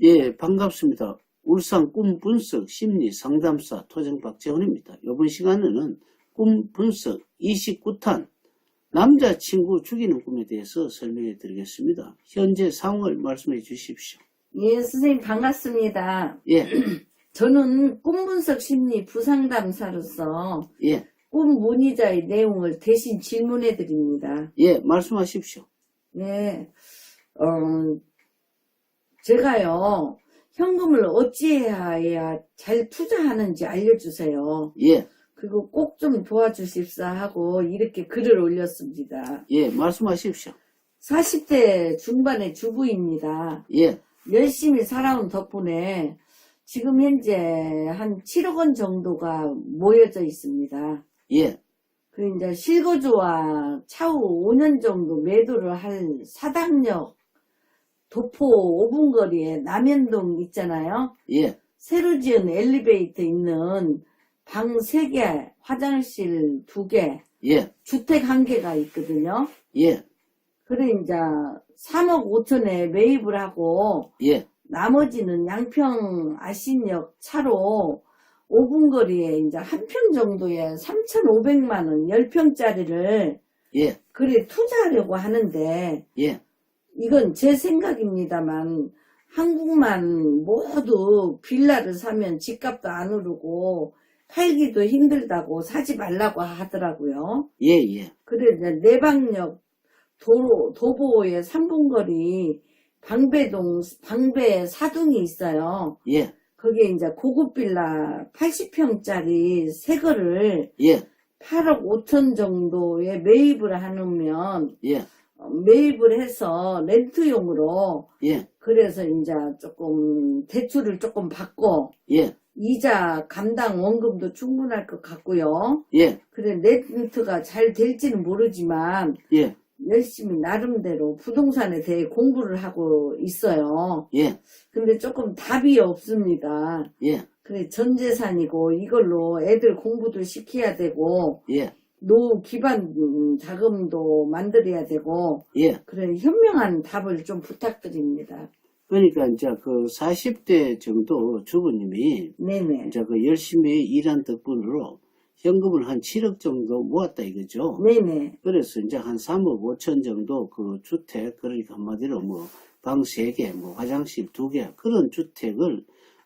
예, 반갑습니다. 울산 꿈 분석 심리 상담사 토정 박재훈입니다. 이번 시간에는 꿈 분석 29탄 남자친구 죽이는 꿈에 대해서 설명해 드리겠습니다. 현재 상황을 말씀해 주십시오. 예, 선생님 반갑습니다. 예, 저는 꿈 분석 심리 부상담사로서 예, 꿈 문의자의 내용을 대신 질문해 드립니다. 예, 말씀하십시오. 네, 어, 제가요, 현금을 어찌해야 잘 투자하는지 알려주세요. 예, 그리고 꼭 좀 도와주십사 하고 이렇게 글을 올렸습니다. 예, 말씀하십시오. 40대 중반의 주부입니다. 예, 열심히 살아온 덕분에 지금 현재 한 7억 원 정도가 모여져 있습니다. 예, 그 이제 실거주와 차후 5년 정도 매도를 할 사당역 도포 5분 거리에 남현동 있잖아요. 예, 새로 지은 엘리베이터 있는 방 3개, 화장실 2개, 예, 주택 1개가 있거든요. 예, 그래 이제 3억 5천에 매입을 하고 예, 나머지는 양평 아신역 차로 5분 거리에 이제 한 평 정도에 3,500만 원 10평짜리를 예, 그래 투자하려고 하는데 예, 이건 제 생각입니다만 한국만 모두 빌라를 사면 집값도 안 오르고 팔기도 힘들다고 사지 말라고 하더라고요. 예, 예, 그래 이제 내방역 도로 도보의 3분 거리 방배동 방배 사둥이 있어요. 예, 거기에 이제 고급 빌라 80평짜리 새 거를 예, 8억 5천 정도에 매입을 하면 예, 어, 매입을 해서 렌트용으로 예, 그래서 이제 조금 대출을 조금 받고 예, 이자 감당 원금도 충분할 것 같고요. 예, 그래 렌트가 잘 될지는 모르지만 예, 열심히 나름대로 부동산에 대해 공부를 하고 있어요. 예, 근데 조금 답이 없습니다. 예, 그래 전 재산이고 이걸로 애들 공부도 시켜야 되고 예, 노후 기반 음, 자금도 만들어야 되고 예. 그래 현명한 답을 좀 부탁드립니다. 그러니까 이제 그 40대 정도 주부님이 네네. 이제 그 열심히 일한 덕분으로 현금을 한 7억 정도 모았다 이거죠. 네네. 그래서 이제 한 3억 5천 정도 그 주택, 그러니까 한마디로 뭐 방 3개, 뭐 화장실 2개, 그런 주택을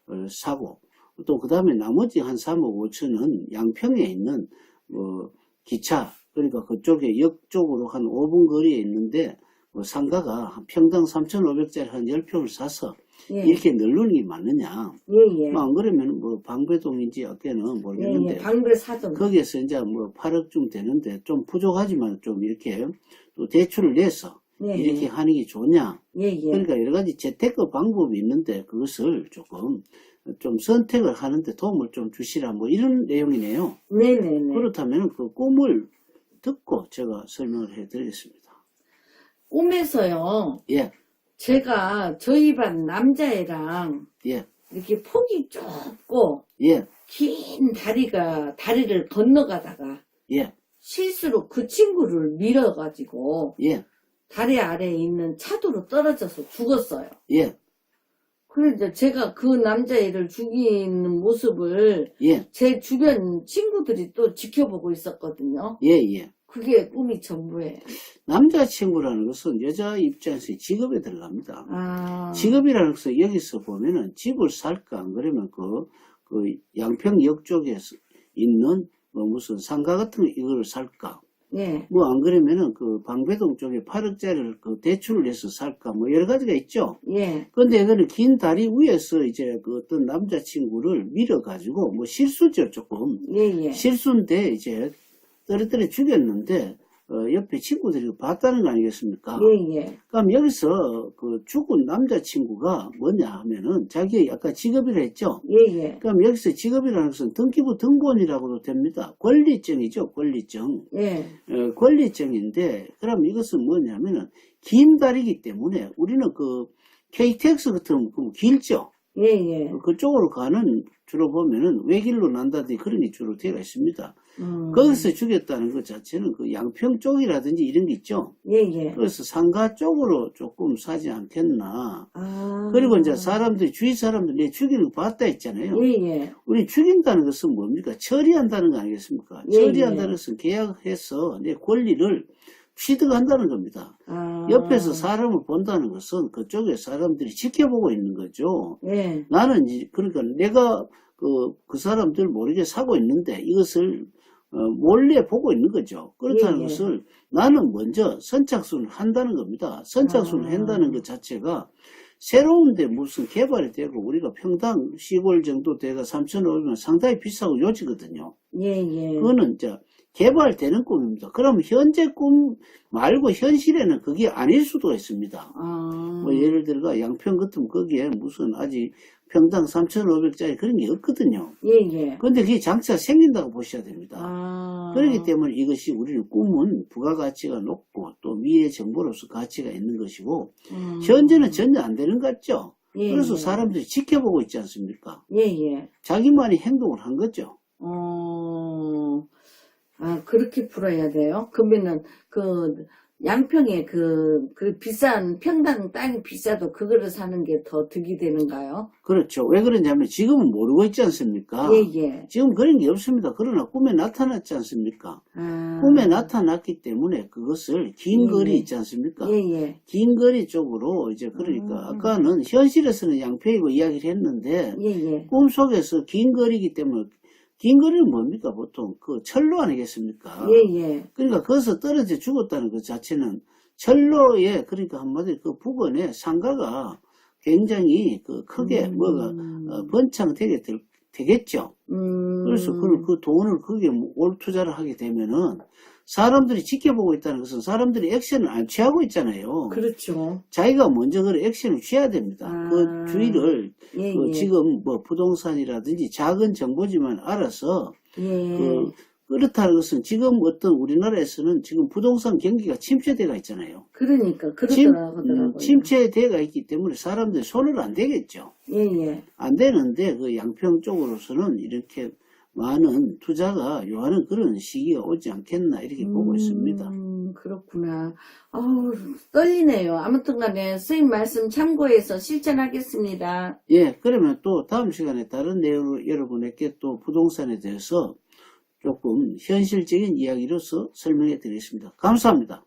어, 사고, 또 그 다음에 나머지 한 3억 5천은 양평에 있는 뭐 기차, 그러니까 그쪽에 역 쪽으로 한 5분 거리에 있는데 뭐 상가가 한 평당 3,500짜리 한 10평을 사서 예. 이렇게 늘르는 게 맞느냐. 예 예. 뭐안 그러면 뭐 방배동인지 어깨는 모르겠는데 예 예. 방배 사돈. 거기에서 이제 뭐 8억쯤 되는데 좀 부족하지만 좀 이렇게 또 대출을 내서 예예. 이렇게 하는 게 좋냐. 예 예. 그러니까 여러 가지 재테크 방법이 있는데 그것을 조금 좀 선택을 하는데 도움을 좀 주시라 뭐 이런 내용이네요. 네네네. 그렇다면 그 꿈을 듣고 제가 설명을 해드리겠습니다. 꿈에서요. 예, 제가 저희 반 남자애랑 예, 이렇게 폭이 좁고 예, 긴 다리가 다리를 건너가다가 예, 실수로 그 친구를 밀어가지고 예, 다리 아래에 있는 차도로 떨어져서 죽었어요. 예, 그래서 제가 그 남자애를 죽이는 모습을 예, 제 주변 친구들이 또 지켜보고 있었거든요. 예, 예. 그게 꿈이 전부예요. 남자친구라는 것은 여자 입장에서 직업에 들어갑니다. 아, 직업이라는 것은 여기서 보면은 집을 살까 안 그러면 그, 그 양평역 쪽에 있는 뭐 무슨 상가 같은 거 이거를 살까 예, 뭐안 그러면은 그 방배동 쪽에 8억짜리를 그 대출을 해서 살까 뭐 여러 가지가 있죠. 예, 근데 이거는 긴 다리 위에서 이제 그 어떤 남자친구를 밀어가지고 뭐 실수죠 조금 예, 예. 실수인데 이제 떨어뜨려 죽였는데 어, 옆에 친구들이 봤다는 거 아니겠습니까? 예, 예. 그럼 여기서 그 죽은 남자친구가 뭐냐 하면은 자기 아까 직업이라 했죠. 예, 예. 그럼 여기서 직업이라는 것은 등기부 등본이라고도 됩니다. 권리증이죠, 권리증. 예, 어, 권리증인데 그럼 이것은 뭐냐면은 긴 다리기 때문에 우리는 그 KTX 같은 거 길죠. 예, 예. 그쪽으로 가는 주로 보면은 외길로 난다든지 그런 게 주로 되어 있습니다. 음. 거기서 죽였다는 것 자체는 그 양평 쪽이라든지 이런 게 있죠. 예, 예. 그래서 상가 쪽으로 조금 사지 않겠나. 아. 그리고 이제 사람들이, 주위 사람들이 내 죽이는 거 봤다 했잖아요. 예, 예. 우리 죽인다는 것은 뭡니까? 처리한다는 거 아니겠습니까? 예, 처리한다는 예. 것은 계약해서 내 권리를 취득한다는 겁니다. 아. 옆에서 사람을 본다는 것은 그쪽에 사람들이 지켜보고 있는 거죠. 예. 나는 그러니까 내가 그, 그 사람들 모르게 사고 있는데 이것을 어, 몰래 보고 있는 거죠. 그렇다는 예, 예. 것을 나는 먼저 선착순을 한다는 겁니다. 선착순을 아. 한다는 것 자체가 새로운데 무슨 개발이 되고 우리가 평당 시골 정도 돼가 3,500원 상당히 비싸고 요지거든요. 예, 예. 그거는 이제 개발되는 꿈입니다. 그럼 현재 꿈 말고 현실에는 그게 아닐 수도 있습니다. 아. 뭐 예를 들어 양평 같으면 거기에 무슨 아직 평당 3,500짜리 그런 게 없거든요. 예, 예. 그런데 그게 장치가 생긴다고 보셔야 됩니다. 아. 그렇기 때문에 이것이 우리는 꿈은 부가가치가 높고 또 미래 정보로서 가치가 있는 것이고 음. 현재는 전혀 안 되는 것 같죠. 예, 그래서 예. 사람들이 지켜보고 있지 않습니까? 예, 예. 자기만이 행동을 한 거죠. 어, 아, 그렇게 풀어야 돼요? 그러면은, 그, 양평에 그, 그 비싼, 평당 땅이 비싸도 그거를 사는 게 더 득이 되는가요? 그렇죠. 왜 그러냐면 지금은 모르고 있지 않습니까? 예, 예. 지금 그런 게 없습니다. 그러나 꿈에 나타났지 않습니까? 아. 꿈에 나타났기 때문에 그것을 긴 예, 거리 예. 있지 않습니까? 예, 예. 긴 거리 쪽으로 이제 그러니까 음. 아까는 현실에서는 양평이고 이야기를 했는데 예, 예. 꿈속에서 긴 거리이기 때문에 긴 거리는 뭡니까 보통 그 철로 아니겠습니까? 예, 예. 그러니까 거기서 떨어져 죽었다는 것 자체는 철로에 그러니까 한마디로 그 부근에 상가가 굉장히 그 크게 음. 뭐가 어, 번창되게 될, 되겠죠. 음. 그래서 그, 그 돈을 거기에 올 투자를 하게 되면은 사람들이 지켜보고 있다는 것은 사람들이 액션을 안 취하고 있잖아요. 그렇죠. 자기가 먼저 그 액션을 취해야 됩니다. 아. 그 주의를 예, 그 예. 지금 뭐 부동산이라든지 작은 정보지만 알아서 예. 그 그렇다는 것은 지금 어떤 우리나라에서는 지금 부동산 경기가 침체돼가 있잖아요. 그러니까, 침, 그러더라고요. 음, 침체돼가 있기 때문에 사람들이 손을 안 대겠죠. 예, 예. 안 되는데 그 양평 쪽으로서는 이렇게 많은 투자가 요하는 그런 시기가 오지 않겠나 이렇게 보고 있습니다. 음, 그렇구나. 어우, 떨리네요. 아무튼 간에 선생님 말씀 참고해서 실천하겠습니다. 예, 그러면 또 다음 시간에 다른 내용으로 여러분에게 또 부동산에 대해서 조금 현실적인 이야기로서 설명해 드리겠습니다. 감사합니다.